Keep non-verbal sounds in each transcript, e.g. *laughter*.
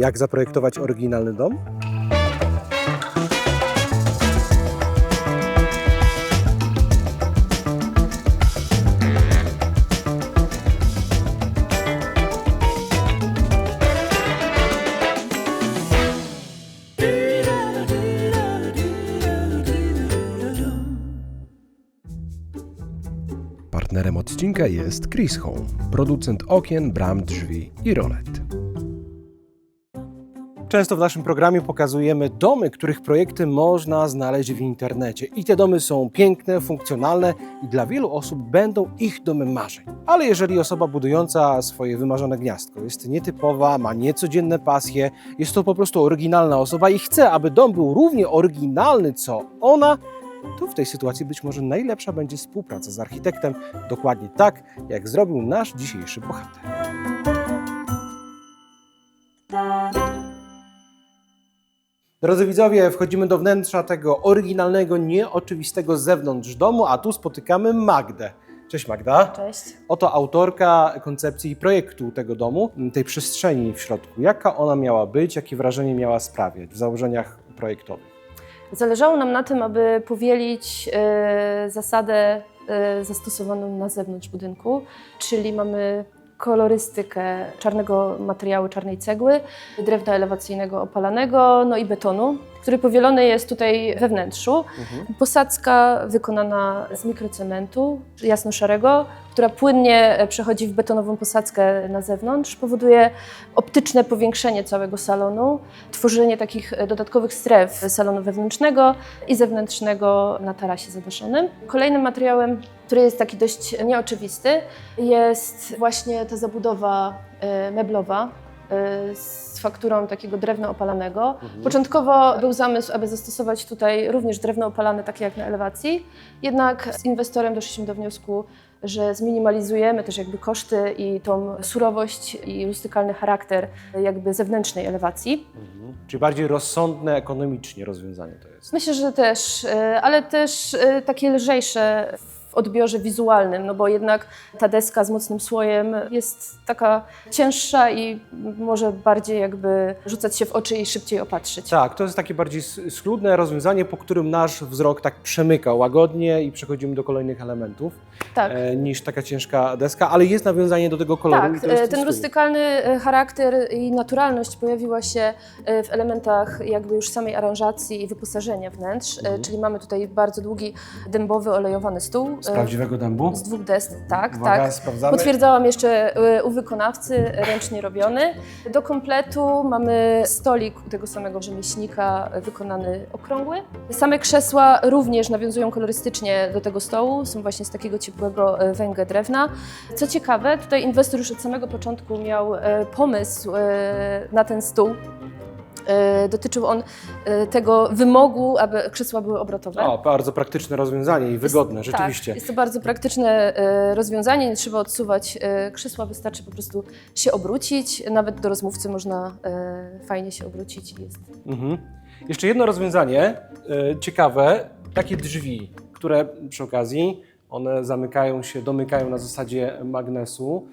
Jak zaprojektować oryginalny dom? Partnerem odcinka jest Chris Home, producent okien, bram, drzwi i rolet. Często w naszym programie pokazujemy domy, których projekty można znaleźć w internecie. I te domy są piękne, funkcjonalne i dla wielu osób będą ich domem marzeń. Ale jeżeli osoba budująca swoje wymarzone gniazdko jest nietypowa, ma niecodzienne pasje, jest to po prostu oryginalna osoba i chce, aby dom był równie oryginalny co ona, to w tej sytuacji być może najlepsza będzie współpraca z architektem, dokładnie tak, jak zrobił nasz dzisiejszy bohater. Drodzy widzowie, wchodzimy do wnętrza tego oryginalnego, nieoczywistego z zewnątrz domu, a tu spotykamy Magdę. Cześć Magda. Cześć. Oto autorka koncepcji i projektu tego domu, tej przestrzeni w środku. Jaka ona miała być, jakie wrażenie miała sprawiać w założeniach projektowych? Zależało nam na tym, aby powielić e, zasadę e, zastosowaną na zewnątrz budynku, czyli mamy kolorystykę czarnego materiału, czarnej cegły, drewna elewacyjnego opalanego, no i betonu, który powielony jest tutaj we wnętrzu. Posadzka wykonana z mikrocementu jasno-szarego, która płynnie e, przechodzi w betonową posadzkę na zewnątrz, powoduje optyczne powiększenie całego salonu, tworzenie takich e, dodatkowych stref salonu wewnętrznego i zewnętrznego na tarasie zadaszonym. Kolejnym materiałem, który jest taki dość nieoczywisty, jest właśnie ta zabudowa e, meblowa z fakturą takiego drewna opalanego. Początkowo był zamysł, aby zastosować tutaj również drewno opalane, takie jak na elewacji, jednak z inwestorem doszliśmy do wniosku, że zminimalizujemy też jakby koszty i tą surowość i rustykalny charakter jakby zewnętrznej elewacji. Czyli bardziej rozsądne ekonomicznie rozwiązanie to jest. Myślę, że też, e, ale też e, takie lżejsze w odbiorze wizualnym, no bo jednak ta deska z mocnym słojem jest taka cięższa i może bardziej jakby rzucać się w oczy i szybciej opatrzyć. Tak, to jest takie bardziej schludne rozwiązanie, po którym nasz wzrok tak przemyka łagodnie i przechodzimy do kolejnych elementów, Tak. e, niż taka ciężka deska, ale jest nawiązanie do tego koloru. Tak, e, ten styl. rustykalny e, charakter i naturalność pojawiła się w elementach jakby już samej aranżacji i wyposażenia wnętrz, Mhm. czyli mamy tutaj bardzo długi dębowy, olejowany stół. Z prawdziwego dębu? Z dwóch desk, tak, Uwaga, tak. sprawdzamy. Potwierdzałam jeszcze e, u wykonawcy, ręcznie robiony. Do kompletu mamy stolik u tego samego rzemieślnika, wykonany okrągły. Same krzesła również nawiązują kolorystycznie do tego stołu, są właśnie z takiego ciepłego e, węgla drewna. Co ciekawe, tutaj inwestor już od samego początku miał e, pomysł na ten stół. E, Dotyczył on e, tego wymogu, aby krzesła były obrotowe. O, bardzo praktyczne rozwiązanie i wygodne, Jest- rzeczywiście. Tak, jest to bardzo praktyczne e, rozwiązanie, nie trzeba odsuwać krzesła, wystarczy po prostu się obrócić. Nawet do rozmówcy można fajnie się obrócić i jest. Mhm. Jeszcze jedno rozwiązanie, ciekawe, takie drzwi, które przy okazji one zamykają się, domykają na zasadzie magnesu.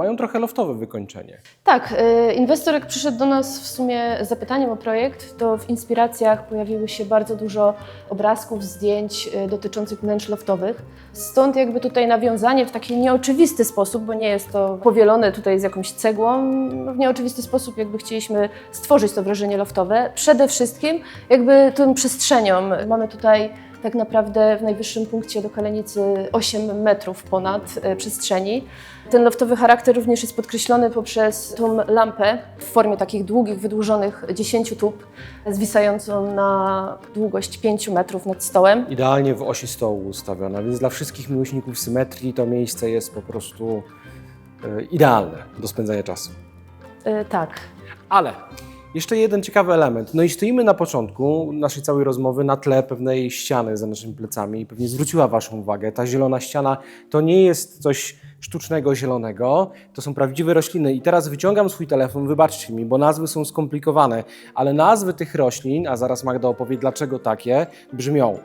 Mają trochę loftowe wykończenie. Tak, e, inwestor jak przyszedł do nas w sumie z zapytaniem o projekt, to w inspiracjach pojawiły się bardzo dużo obrazków, zdjęć e, dotyczących wnętrz loftowych. Stąd jakby tutaj nawiązanie w taki nieoczywisty sposób, bo nie jest to powielone tutaj z jakąś cegłą, w nieoczywisty sposób jakby chcieliśmy stworzyć to wrażenie loftowe. Przede wszystkim jakby tą przestrzenią. Mamy tutaj tak naprawdę w najwyższym punkcie do kalenicy 8 metrów ponad e, przestrzeni. Ten loftowy charakter również jest podkreślony poprzez tą lampę w formie takich długich, wydłużonych 10 tub, zwisającą na długość 5 metrów nad stołem. Idealnie w osi stołu ustawiona, więc dla wszystkich miłośników symetrii to miejsce jest po prostu e, idealne do spędzania czasu. E, Tak, Ale jeszcze jeden ciekawy element. No i stoimy na początku naszej całej rozmowy na tle pewnej ściany za naszymi plecami pewnie zwróciła Waszą uwagę. Ta zielona ściana to nie jest coś sztucznego, zielonego, to są prawdziwe rośliny. I teraz wyciągam swój telefon, wybaczcie mi, bo nazwy są skomplikowane, ale nazwy tych roślin, a zaraz Magda opowie dlaczego takie, brzmią.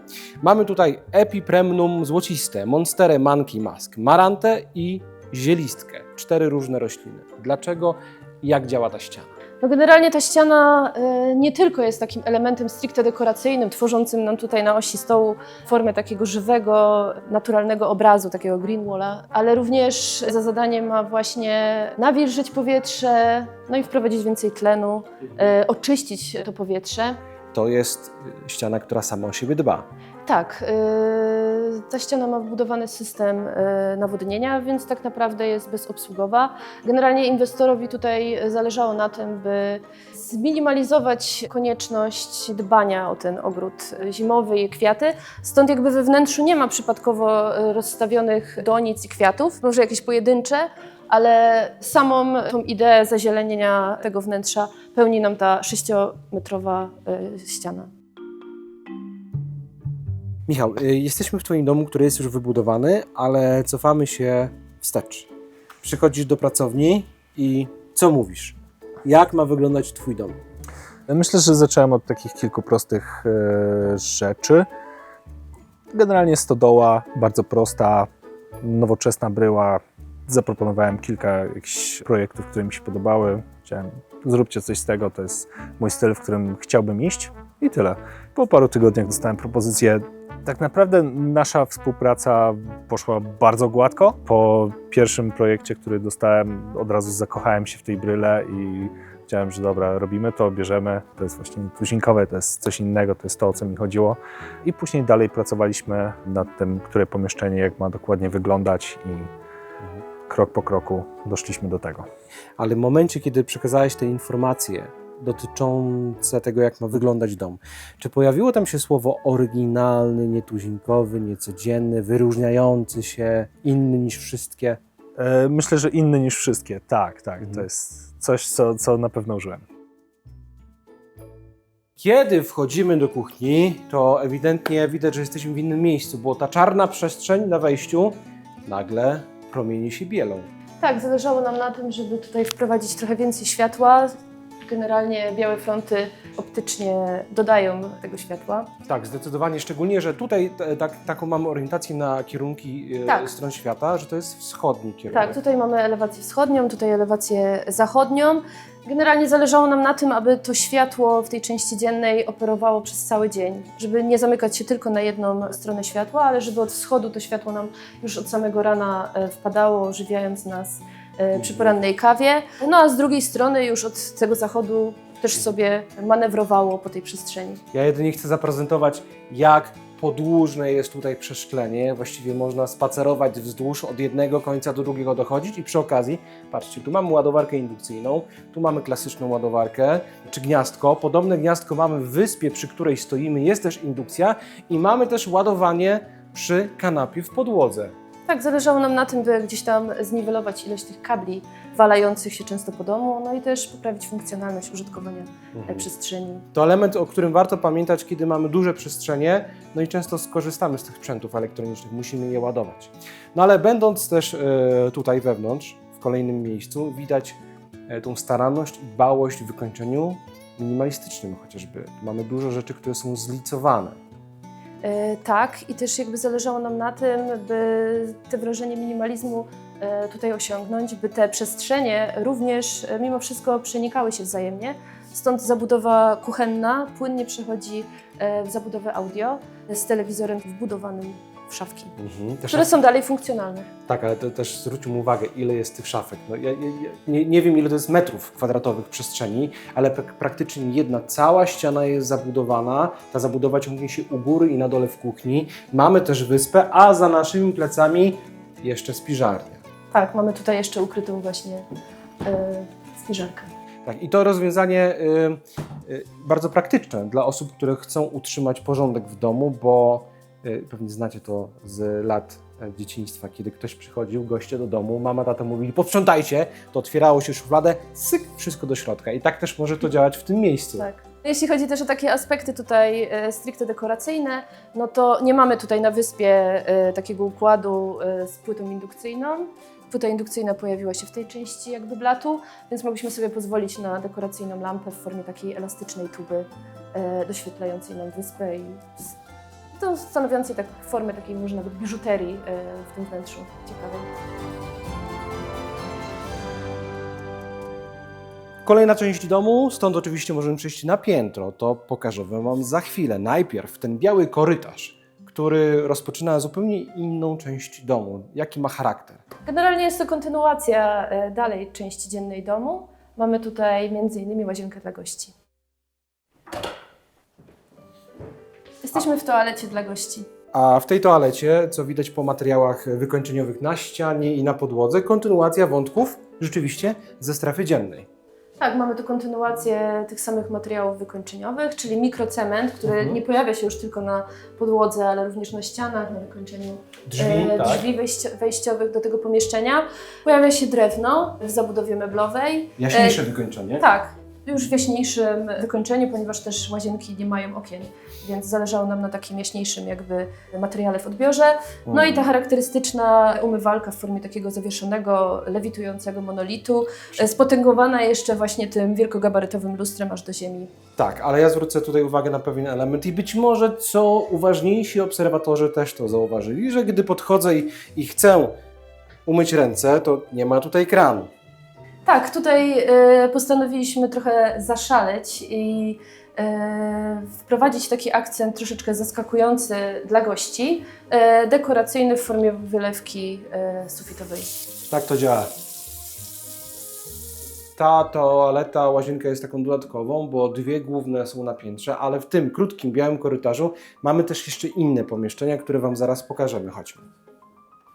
Mamy tutaj Epipremnum złociste, Monsterę Monkey Mask, Marantę i zielistkę. Cztery różne rośliny. Dlaczego Jak działa ta ściana? No generalnie ta ściana e, nie tylko jest takim elementem stricte dekoracyjnym, tworzącym nam tutaj na osi stołu formę takiego żywego, naturalnego obrazu, takiego green walla, ale również za zadanie ma właśnie nawilżyć powietrze, no i wprowadzić więcej tlenu, e, oczyścić to powietrze. To jest ściana, która sama o siebie dba. Tak, yy, ta ściana ma wbudowany system yy, nawodnienia, więc tak naprawdę jest bezobsługowa. Generalnie inwestorowi tutaj zależało na tym, by zminimalizować konieczność dbania o ten ogród zimowy i kwiaty. Stąd jakby we wnętrzu nie ma przypadkowo yy, rozstawionych donic i kwiatów, może jakieś pojedyncze, ale samą tą ideę zazielenienia tego wnętrza pełni nam ta sześciometrowa ściana. Michał, y, jesteśmy w Twoim domu, który jest już wybudowany, ale cofamy się wstecz. Przychodzisz do pracowni i co mówisz? Jak ma wyglądać Twój dom? Myślę, że zacząłem od takich kilku prostych e, rzeczy. Generalnie stodoła, bardzo prosta, nowoczesna bryła. Zaproponowałem kilka jakichś projektów, które mi się podobały. Chciałem, zróbcie coś z tego, to jest mój styl, w którym chciałbym iść i tyle. Po paru tygodniach dostałem propozycję. Tak naprawdę nasza współpraca poszła bardzo gładko. Po pierwszym projekcie, który dostałem, od razu zakochałem się w tej bryle i Wiedziałem, że dobra, robimy to, bierzemy, to jest właśnie tuzinkowe, to jest coś innego, to jest to, o co mi chodziło. I później dalej pracowaliśmy nad tym, które pomieszczenie, jak ma dokładnie wyglądać i krok po kroku doszliśmy do tego. Ale w momencie, kiedy przekazałeś te informacje dotyczące tego, jak ma wyglądać dom, czy pojawiło tam się słowo oryginalny, nietuzinkowy, niecodzienny, wyróżniający się, inny niż wszystkie? E, Myślę, że inny niż wszystkie, tak, tak, to Mhm. jest coś, co, co na pewno użyłem. Kiedy wchodzimy do kuchni, to ewidentnie widać, że jesteśmy w innym miejscu, bo ta czarna przestrzeń na wejściu nagle promieni się bielą. Tak, zależało nam na tym, żeby tutaj wprowadzić trochę więcej światła. Generalnie białe fronty optycznie dodają tego światła. Tak, zdecydowanie, szczególnie, że tutaj tak, taką mamy orientację na kierunki e, Tak. stron świata, że to jest wschodni kierunek. Tak, tutaj mamy elewację wschodnią, tutaj elewację zachodnią. Generalnie zależało nam na tym, aby to światło w tej części dziennej operowało przez cały dzień, żeby nie zamykać się tylko na jedną stronę światła, ale żeby od wschodu to światło nam już od samego rana e, wpadało, ożywiając nas przy porannej kawie. No a z drugiej strony już od tego zachodu też sobie manewrowało po tej przestrzeni. Ja jedynie chcę zaprezentować, jak podłużne jest tutaj przeszklenie. Właściwie można spacerować wzdłuż od jednego końca do drugiego dochodzić i przy okazji, patrzcie, tu mamy ładowarkę indukcyjną, tu mamy klasyczną ładowarkę, czy gniazdko. Podobne gniazdko mamy w wyspie, przy której stoimy, jest też indukcja i mamy też ładowanie przy kanapie w podłodze. Tak, zależało nam na tym, by gdzieś tam zniwelować ilość tych kabli walających się często po domu, no i też poprawić funkcjonalność użytkowania e, przestrzeni. To element, o którym warto pamiętać, kiedy mamy duże przestrzenie, no i często skorzystamy z tych sprzętów elektronicznych, musimy je ładować. No ale będąc też e, tutaj wewnątrz, w kolejnym miejscu, widać e, tą staranność i dbałość w wykończeniu minimalistycznym chociażby. Mamy dużo rzeczy, które są zlicowane. E, tak, i też jakby zależało nam na tym, by te wrażenie minimalizmu e, tutaj osiągnąć, by te przestrzenie również e, mimo wszystko przenikały się wzajemnie. Stąd zabudowa kuchenna płynnie przechodzi w zabudowę audio z telewizorem wbudowanym w szafki, Te które są dalej funkcjonalne. Tak, ale to też zwróćmy uwagę, ile jest tych szafek. No, ja, ja, nie, nie wiem, ile to jest metrów kwadratowych przestrzeni, ale prak- praktycznie jedna cała ściana jest zabudowana. Ta zabudowa ciągnie się u góry i na dole w kuchni. Mamy też wyspę, a za naszymi plecami jeszcze spiżarnia. Tak, mamy tutaj jeszcze ukrytą właśnie e, spiżarkę. Tak, I to rozwiązanie y, y, bardzo praktyczne dla osób, które chcą utrzymać porządek w domu, bo pewnie znacie to z lat e, dzieciństwa, kiedy ktoś przychodził, goście do domu, mama, tata mówili posprzątajcie, to otwierało się szufladę, syk, wszystko do środka. I tak też może to działać w tym miejscu. Tak. Jeśli chodzi też o takie aspekty tutaj e, stricte dekoracyjne, no to nie mamy tutaj na wyspie e, takiego układu e, z płytą indukcyjną. Płyta indukcyjna pojawiła się w tej części jakby blatu, więc mogliśmy sobie pozwolić na dekoracyjną lampę w formie takiej elastycznej tuby e, doświetlającej nam wyspę i to stanowiącej tak formę takiej może nawet biżuterii e, w tym wnętrzu ciekawej. Kolejna część domu, stąd oczywiście możemy przejść na piętro. To pokażę Wam za chwilę. Najpierw ten biały korytarz, który rozpoczyna zupełnie inną część domu. Jaki ma charakter? Generalnie jest to kontynuacja e, dalej części dziennej domu. Mamy tutaj m.in. łazienkę dla gości. Jesteśmy w toalecie dla gości. A w tej toalecie, co widać po materiałach wykończeniowych na ścianie i na podłodze, kontynuacja wątków rzeczywiście ze strefy dziennej. Tak, mamy tu kontynuację tych samych materiałów wykończeniowych, czyli mikrocement, który Mhm. nie pojawia się już tylko na podłodze, ale również na ścianach, na wykończeniu Drzwi, e, tak? drzwi wejścio- wejściowych do tego pomieszczenia. Pojawia się drewno w zabudowie meblowej. Jaśniejsze wykończenie. Tak, już w jaśniejszym wykończeniu, ponieważ też łazienki nie mają okien, więc zależało nam na takim jaśniejszym jakby materiale w odbiorze. No i ta charakterystyczna umywalka w formie takiego zawieszonego, lewitującego monolitu, e, spotęgowana jeszcze właśnie tym wielkogabarytowym lustrem aż do ziemi. Tak, ale ja zwrócę tutaj uwagę na pewien element i być może co uważniejsi obserwatorzy też to zauważyli, że gdy podchodzę i, i chcę umyć ręce, to nie ma tutaj kranu. Tak, tutaj e, postanowiliśmy trochę zaszaleć i e, wprowadzić taki akcent troszeczkę zaskakujący dla gości, e, dekoracyjny w formie wylewki sufitowej. Tak to działa. Ta toaleta, łazienka jest taką dodatkową, bo dwie główne są na piętrze, ale w tym krótkim, białym korytarzu mamy też jeszcze inne pomieszczenia, które Wam zaraz pokażemy. Chodźmy.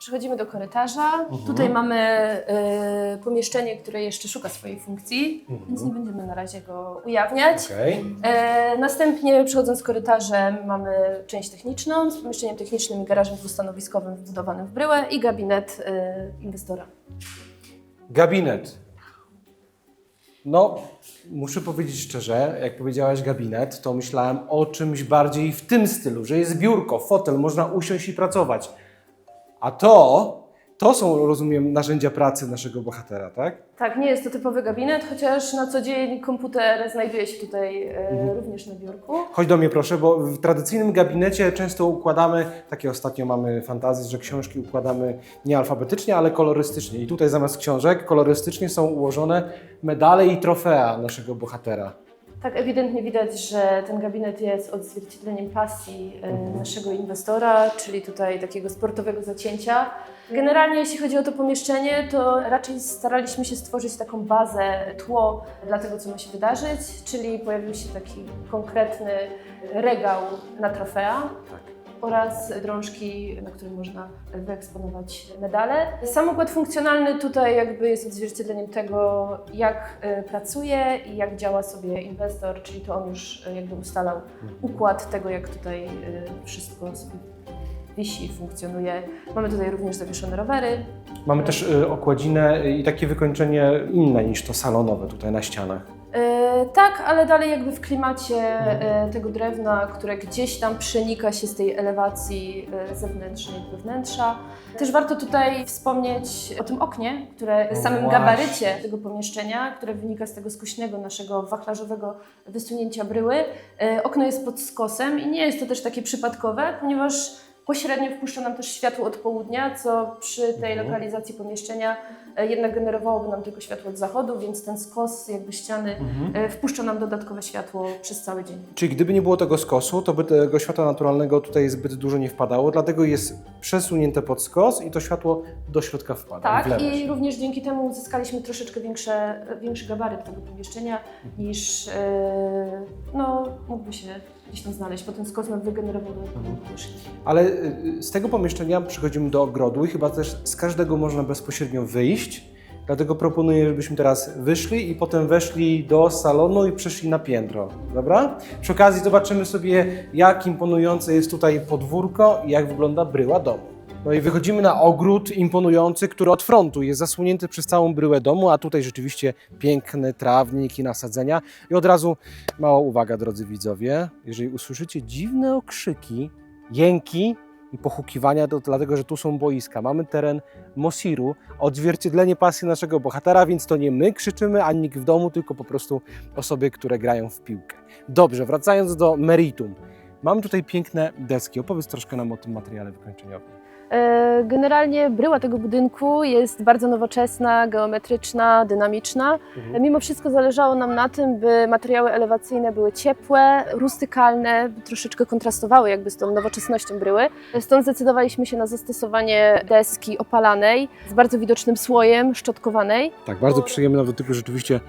Przechodzimy do korytarza. Tutaj mamy e, pomieszczenie, które jeszcze szuka swojej funkcji, więc nie będziemy na razie go ujawniać. Okej. E, następnie przechodząc korytarzem mamy część techniczną z pomieszczeniem technicznym i garażem dwustanowiskowym wbudowanym w bryłę i gabinet e, inwestora. Gabinet. No, muszę powiedzieć szczerze, jak powiedziałaś gabinet, to myślałem o czymś bardziej w tym stylu, że jest biurko, fotel, można usiąść i pracować. A to, to są, rozumiem, narzędzia pracy naszego bohatera, tak? Tak, nie jest to typowy gabinet, chociaż na co dzień komputer znajduje się tutaj e, również na biurku. Chodź do mnie proszę, bo w tradycyjnym gabinecie często układamy, takie ostatnio mamy fantazję, że książki układamy nie alfabetycznie, ale kolorystycznie. I tutaj zamiast książek kolorystycznie są ułożone medale i trofea naszego bohatera. Tak, ewidentnie widać, że ten gabinet jest odzwierciedleniem pasji e, naszego inwestora, czyli tutaj takiego sportowego zacięcia. Generalnie jeśli chodzi o to pomieszczenie, to raczej staraliśmy się stworzyć taką bazę, tło dla tego, co ma się wydarzyć, czyli pojawił się taki konkretny regał na trofea oraz drążki, na którym można wyeksponować medale. Sam układ funkcjonalny tutaj jakby jest odzwierciedleniem tego, jak e, pracuje i jak działa sobie inwestor, czyli to on już e, jakby ustalał układ tego, jak tutaj e, wszystko sobie wisi, funkcjonuje. Mamy tutaj również zawieszone rowery. Mamy też okładzinę i takie wykończenie inne niż to salonowe tutaj na ścianach. Tak, ale dalej jakby w klimacie e, tego drewna, które gdzieś tam przenika się z tej elewacji e, zewnętrznej do wnętrza. Też warto tutaj wspomnieć o tym oknie, które w samym gabarycie tego pomieszczenia, które wynika z tego skuśnego naszego wachlarzowego wysunięcia bryły. E, okno jest pod skosem i nie jest to też takie przypadkowe, ponieważ pośrednio wpuszcza nam też światło od południa, co przy tej Mhm. lokalizacji pomieszczenia e, jednak generowałoby nam tylko światło od zachodu, więc ten skos jakby ściany e, wpuszcza nam dodatkowe światło przez cały dzień. Czyli gdyby nie było tego skosu, to by tego światła naturalnego tutaj zbyt dużo nie wpadało, dlatego jest przesunięte pod skos i to światło do środka wpada. Tak, i również dzięki temu uzyskaliśmy troszeczkę większe, większy gabaryt tego pomieszczenia niż e, no, mógłby się gdzieś tam znaleźć, bo ten skos nam wygenerował dodatkową powierzchnię. Ale y, z tego pomieszczenia przechodzimy do ogrodu i chyba też z każdego można bezpośrednio wyjść. Dlatego proponuję, żebyśmy teraz wyszli i potem weszli do salonu i przeszli na piętro. Dobra? Przy okazji zobaczymy sobie, jak imponujące jest tutaj podwórko i jak wygląda bryła domu. No i wychodzimy na ogród imponujący, który od frontu jest zasłonięty przez całą bryłę domu, a tutaj rzeczywiście piękny trawnik i nasadzenia. I od razu mała uwaga, drodzy widzowie, jeżeli usłyszycie dziwne okrzyki, jęki i pochukiwania, to dlatego, że tu są boiska. Mamy teren Mosiru, odzwierciedlenie pasji naszego bohatera, więc to nie my krzyczymy, ani nikt w domu, tylko po prostu osoby, które grają w piłkę. Dobrze, wracając do meritum. Mamy tutaj piękne deski. Opowiedz troszkę nam o tym materiale wykończeniowym. E, Generalnie bryła tego budynku jest bardzo nowoczesna, geometryczna, dynamiczna. Mhm. Mimo wszystko zależało nam na tym, by materiały elewacyjne były ciepłe, rustykalne, troszeczkę kontrastowały jakby z tą nowoczesnością bryły. Stąd zdecydowaliśmy się na zastosowanie deski opalanej z bardzo widocznym słojem szczotkowanej, Tak, bardzo przyjemna w dotyku, rzeczywiście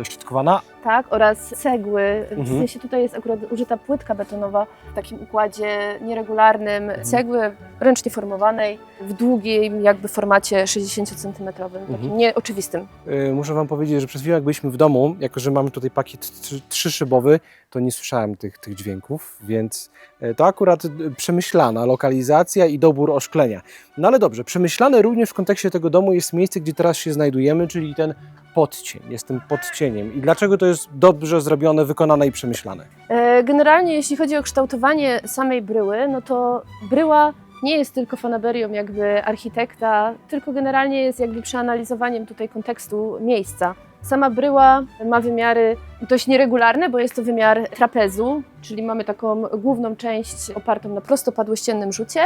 e, szczotkowana. Tak, oraz cegły. W Mhm. sensie tutaj jest akurat użyta płytka betonowa w takim układzie nieregularnym, cegły ręcznie formowanej w długim jakby formacie 60 cm, takim Mhm. nieoczywistym. E, Muszę Wam powiedzieć, że przez chwilę jak byliśmy w domu, jako że mamy tutaj pakiet trzy- trzyszybowy, to nie słyszałem tych, tych dźwięków, więc e, to akurat e, przemyślana lokalizacja i dobór oszklenia. No ale dobrze, przemyślane również w kontekście tego domu jest miejsce, gdzie teraz się znajdujemy, czyli ten podcień, jest tym podcieniem. I dlaczego to jest dobrze zrobione, wykonane i przemyślane? E, Generalnie jeśli chodzi o kształtowanie samej bryły, no to bryła nie jest tylko fanaberią jakby architekta, tylko generalnie jest jakby przeanalizowaniem tutaj kontekstu miejsca. Sama bryła ma wymiary dość nieregularne, bo jest to wymiar trapezu, czyli mamy taką główną część opartą na prostopadłościennym rzucie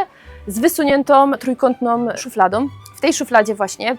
z wysuniętą trójkątną szufladą. W tej szufladzie właśnie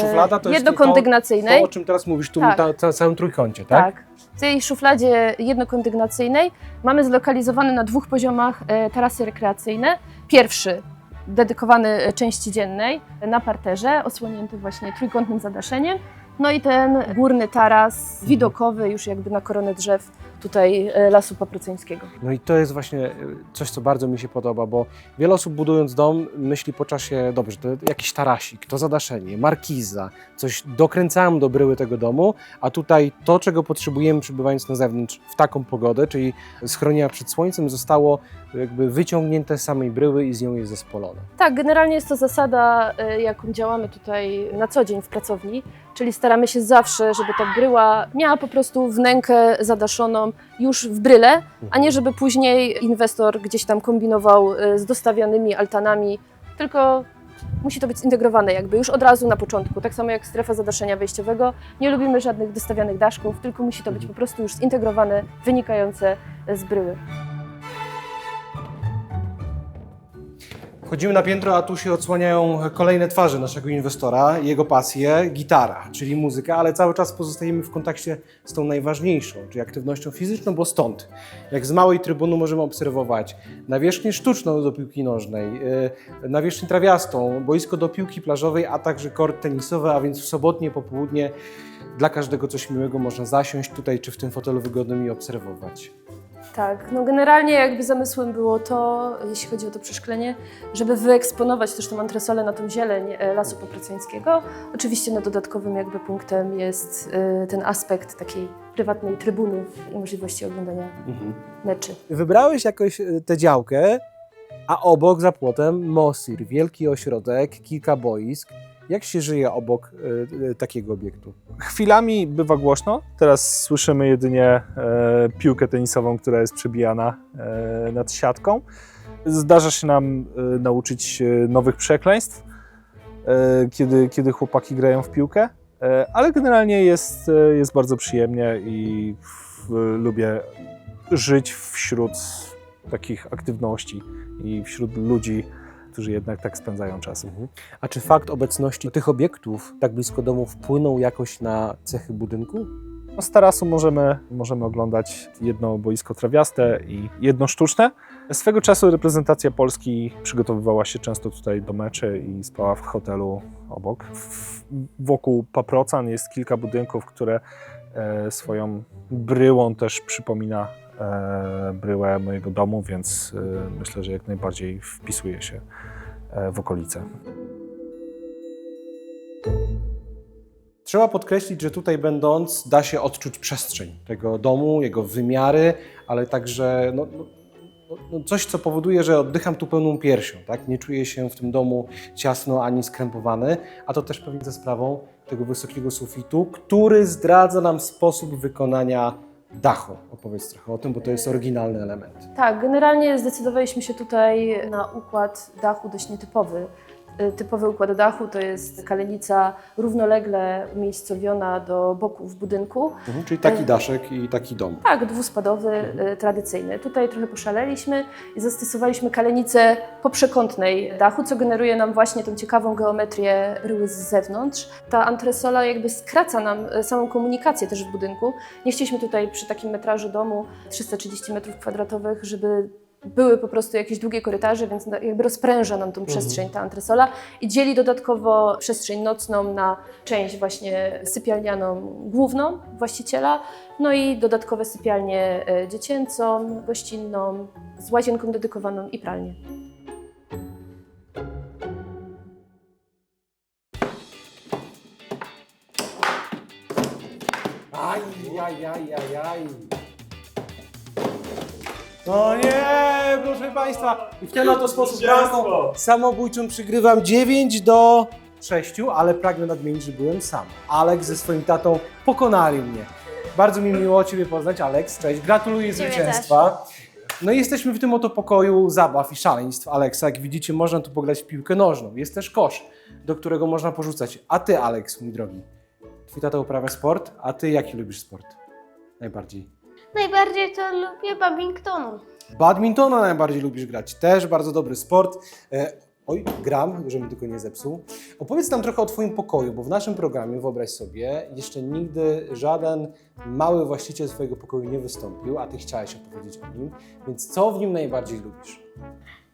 Szuflada to jest jednokondygnacyjnej. To, o czym teraz mówisz, tu Tak. ta, ta, całym trójkącie, tak? Tak. W tej szufladzie jednokondygnacyjnej mamy zlokalizowane na dwóch poziomach e, tarasy rekreacyjne. Pierwszy dedykowany e, części dziennej na parterze, osłonięty właśnie trójkątnym zadaszeniem. No i ten górny taras widokowy już jakby na koronę drzew tutaj e, Lasu Paproceńskiego. No i to jest właśnie e, coś, co bardzo mi się podoba, bo wiele osób budując dom myśli po czasie, dobrze, to jakiś tarasik, to zadaszenie, markiza, coś dokręcałem do bryły tego domu, a tutaj to, czego potrzebujemy przybywając na zewnątrz w taką pogodę, czyli schronienia przed słońcem, zostało jakby wyciągnięte z samej bryły i z nią jest zespolone. Tak, generalnie jest to zasada, y, jaką działamy tutaj na co dzień w pracowni, czyli staramy się zawsze, żeby ta bryła miała po prostu wnękę zadaszoną już w bryle, a nie żeby później inwestor gdzieś tam kombinował y, z dostawianymi altanami, tylko musi to być zintegrowane jakby już od razu na początku, tak samo jak strefa zadaszenia wejściowego. Nie lubimy żadnych dostawianych daszków, tylko musi to być po prostu już zintegrowane, wynikające z bryły. Wchodzimy na piętro, a tu się odsłaniają kolejne twarze naszego inwestora, jego pasje, gitara, czyli muzyka, ale cały czas pozostajemy w kontakcie z tą najważniejszą, czyli aktywnością fizyczną, bo stąd, jak z małej trybuny możemy obserwować nawierzchnię sztuczną do piłki nożnej, yy, nawierzchnię trawiastą, boisko do piłki plażowej, a także kort tenisowy, a więc w sobotnie popołudnie dla każdego coś miłego można zasiąść tutaj czy w tym fotelu wygodnym i obserwować. Tak, no generalnie jakby zamysłem było to, jeśli chodzi o to przeszklenie, żeby wyeksponować też tą antresolę na tą zieleń e, Lasu Paproceńskiego. Oczywiście no dodatkowym jakby punktem jest e, ten aspekt takiej prywatnej trybuny i możliwości oglądania Mhm. meczy. Wybrałeś jakoś e, tę działkę, a obok za płotem Mosir, wielki ośrodek, kilka boisk. Jak się żyje obok e, e, takiego obiektu? Chwilami bywa głośno. Teraz słyszymy jedynie e, piłkę tenisową, która jest przebijana nad siatką. Zdarza się nam nauczyć nowych przekleństw, kiedy, kiedy chłopaki grają w piłkę, ale generalnie jest, jest bardzo przyjemnie i w, lubię żyć wśród takich aktywności i wśród ludzi, którzy jednak tak spędzają czas. A czy fakt obecności tych obiektów tak blisko domu wpłynął jakoś na cechy budynku? No, Z tarasu możemy, możemy oglądać jedno boisko trawiaste i jedno sztuczne. Swego czasu reprezentacja Polski przygotowywała się często tutaj do meczy i spała w hotelu obok. W, wokół Paprocan jest kilka budynków, które e, swoją bryłą też przypomina bryłę mojego domu, więc e, myślę, że jak najbardziej wpisuje się e, w okolice. Trzeba podkreślić, że tutaj będąc da się odczuć przestrzeń tego domu, jego wymiary, ale także no, no, no, coś, co powoduje, że oddycham tu pełną piersią. Tak? Nie czuję się w tym domu ciasno ani skrępowany, a to też pewnie za sprawą tego wysokiego sufitu, który zdradza nam sposób wykonania dachu. Opowiedz trochę o tym, bo to jest oryginalny element. Tak, generalnie zdecydowaliśmy się tutaj na układ dachu dość nietypowy. Y, typowy układ dachu to jest kalenica równolegle umiejscowiona do boków budynku. Mhm, czyli taki daszek i taki dom. Tak, dwuspadowy, y, tradycyjny. Tutaj trochę poszaleliśmy i zastosowaliśmy kalenicę poprzekątnej dachu, co generuje nam właśnie tą ciekawą geometrię ryły z zewnątrz. Ta antresola jakby skraca nam y, samą komunikację też w budynku. Nie chcieliśmy tutaj przy takim metrażu domu 330 m2, żeby były po prostu jakieś długie korytarze, więc jakby rozpręża nam tą przestrzeń ta antresola i dzieli dodatkowo przestrzeń nocną na część właśnie sypialnianą główną właściciela, no i dodatkowe sypialnie e, dziecięcą, gościnną, z łazienką dedykowaną i pralnię. Aj, aj, aj, aj, aj. No nie, proszę Państwa. I w ten oto sposób bramką samobójczą przygrywam 9 do 6, ale pragnę nadmienić, że byłem sam. Aleks ze swoim tatą pokonali mnie. Bardzo mi miło Ciebie poznać, Aleks. Cześć, gratuluję Ciebie zwycięstwa. No i jesteśmy w tym oto pokoju zabaw i szaleństw Aleksa. Jak widzicie, można tu pograć w piłkę nożną. Jest też kosz, do którego można porzucać. A Ty, Aleks, mój drogi, Twój tata uprawia sport, a Ty jaki lubisz sport? Najbardziej. Najbardziej to lubię badmintonu. Badmintona najbardziej lubisz grać. Też bardzo dobry sport. E, oj, gram, żebym tylko nie zepsuł. Opowiedz nam trochę o Twoim pokoju, bo w naszym programie, wyobraź sobie, jeszcze nigdy żaden mały właściciel swojego pokoju nie wystąpił, a Ty chciałeś opowiedzieć o nim. Więc co w nim najbardziej lubisz?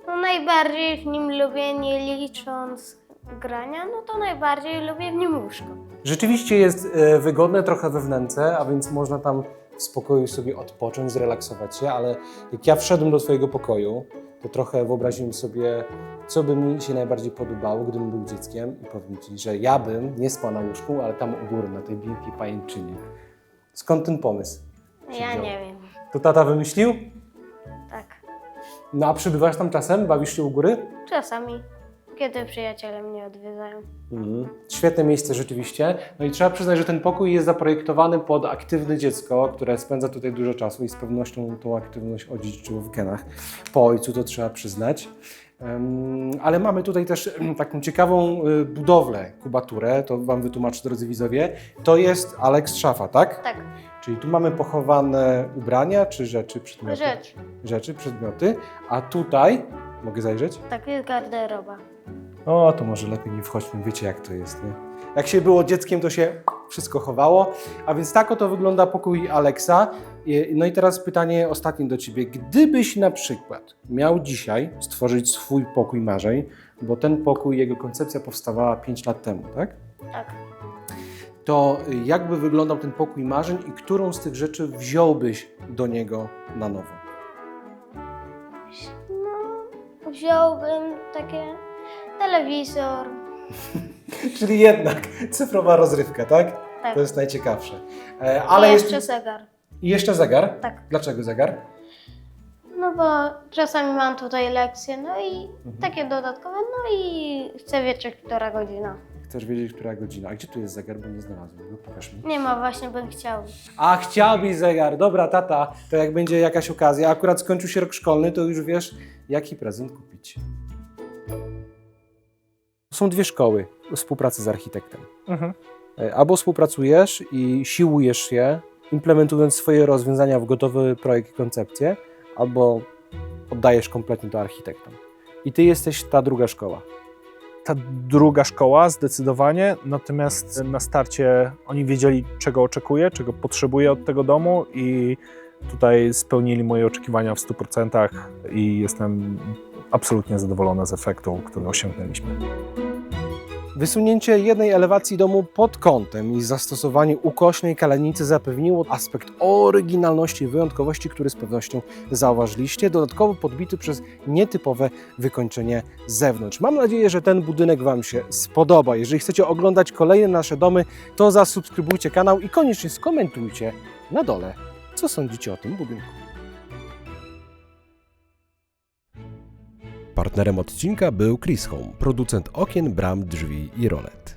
No najbardziej w nim lubię, nie licząc grania, no to najbardziej lubię w nim łóżko. Rzeczywiście jest e, wygodne trochę we wnęce, a więc można tam w spokoju sobie odpocząć, zrelaksować się, ale jak ja wszedłem do Twojego pokoju, to trochę wyobraziłem sobie, co by mi się najbardziej podobało, gdybym był dzieckiem i powiem Ci, że ja bym nie spał na łóżku, ale tam u góry, na tej wielkiej pajęczynie. Skąd ten pomysł? Ja wziął? nie wiem. To tata wymyślił? Tak. No a przybywasz tam czasem? Bawisz się u góry? Czasami, kiedy przyjaciele mnie odwiedzają. Mhm. Świetne miejsce rzeczywiście. No i trzeba przyznać, że ten pokój jest zaprojektowany pod aktywne dziecko, które spędza tutaj dużo czasu i z pewnością tą aktywność odziedziczyło w genach. Po ojcu to trzeba przyznać. Ale mamy tutaj też taką ciekawą y, budowlę, kubaturę, to Wam wytłumaczę, drodzy widzowie. To jest Alex Szafa, tak? Tak, Czyli tu mamy pochowane ubrania, czy rzeczy, przedmioty? rzecz. Rzeczy, przedmioty. A tutaj, mogę zajrzeć? Tak jest garderoba. O, to może lepiej nie wchodźmy, wiecie jak to jest, nie? Jak się było dzieckiem, to się wszystko chowało. A więc tak oto wygląda pokój Aleksa. I- No i teraz pytanie ostatnie do Ciebie. Gdybyś na przykład miał dzisiaj stworzyć swój pokój marzeń, bo ten pokój, jego koncepcja powstawała 5 lat temu, tak? Tak. To jakby wyglądał ten pokój marzeń i którą z tych rzeczy wziąłbyś do niego na nowo? No, wziąłbym takie telewizor. *laughs* Czyli jednak cyfrowa rozrywka, tak? Tak. To jest najciekawsze. E, Ale Ale jeszcze jest... zegar. I jeszcze zegar? Tak. Dlaczego zegar? No bo czasami mam tutaj lekcje, no i takie dodatkowe, no i chcę wiedzieć, która godzina. Chcesz wiedzieć, która godzina. A gdzie tu jest zegar, bo nie znalazłem go? Pokaż mi. Nie ma, właśnie bym chciał. A, chciałbyś zegar. Dobra, tata, to jak będzie jakaś okazja, akurat skończył się rok szkolny, to już wiesz, jaki prezent kupić. Są dwie szkoły współpracy z architektem. Mhm. E, Albo współpracujesz i siłujesz się, implementując swoje rozwiązania w gotowy projekt i koncepcję, albo oddajesz kompletnie to architektom. I ty jesteś ta druga szkoła. ta druga szkoła zdecydowanie, natomiast na starcie oni wiedzieli, czego oczekuję, czego potrzebuję od tego domu i tutaj spełnili moje oczekiwania w 100% i jestem absolutnie zadowolony z efektu, który osiągnęliśmy. Wysunięcie jednej elewacji domu pod kątem i zastosowanie ukośnej kalenicy zapewniło aspekt oryginalności i wyjątkowości, który z pewnością zauważyliście, dodatkowo podbity przez nietypowe wykończenie z zewnątrz. Mam nadzieję, że ten budynek Wam się spodoba. Jeżeli chcecie oglądać kolejne nasze domy, to zasubskrybujcie kanał i koniecznie skomentujcie na dole, co sądzicie o tym budynku. Partnerem odcinka był Chris Home, producent okien, bram, drzwi i rolet.